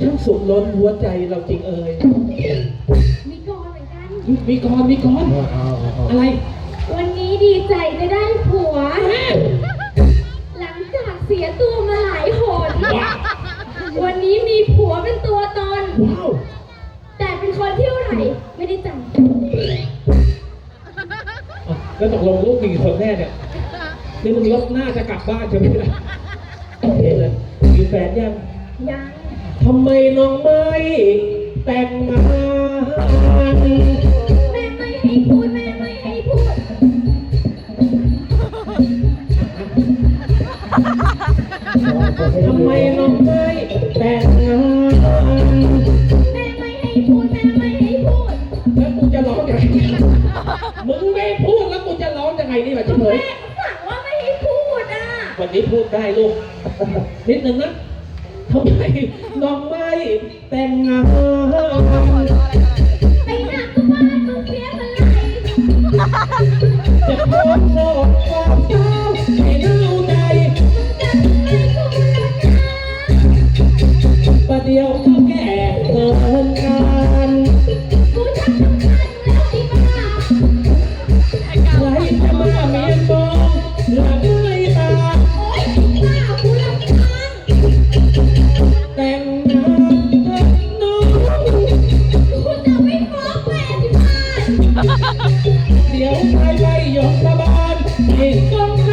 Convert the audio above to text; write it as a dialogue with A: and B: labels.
A: ช่างสุดล้นหัวใจเราจริงเอ่ย
B: มีกรเหมือนกัน
A: มีกรมีกรอะไร
B: วันนี้ดีใจจะได้ผัว หลังจากเสียตัวมาหลายหน
A: ว้าว
B: วันนี้มีผัวเป็นตัวตน
A: ว้าว
B: แต่เป็นคนที่เท่าไหร่ไม่ได้จ
A: อะแล้วตกลงลูกมีกี่คนแน่เนี่ยนี่มึงลบหน้าจะกลับบ้านใช่ไหมเนี่ยโอเคเลยมีแฟนยังำ
B: ยัง
A: ทำไมน้องไม่แต่งงาน
B: แม่ไม่ให้พูดแม่ไม่ให้พูด
A: ทำไมน้องไม่แต่งงาน
B: แม่ไม่ให้พูดแม่ไม่ให้พูด
A: แล้วกูจะร้องยังไงมึงไม่พูดแล้วกูจะร้องยังไงนี่แบบเฉย
B: แม่สั่งว่าไม่ให้พูดอะ
A: วันนี้พูดได้ลูกนิดนึงนะ ทำไมน้องไม่แต่งงาน
B: ไปหนักก็บ้านมึงเสียเมื่อไร่
A: จะขอโทษความเศร้าให้เล่าใจ
B: จะไม่พูดนะ
A: ประเดี๋ยวเขาแก่เกินกา เดี๋ยวไปไปยกสะบานให้ต้อ
C: ง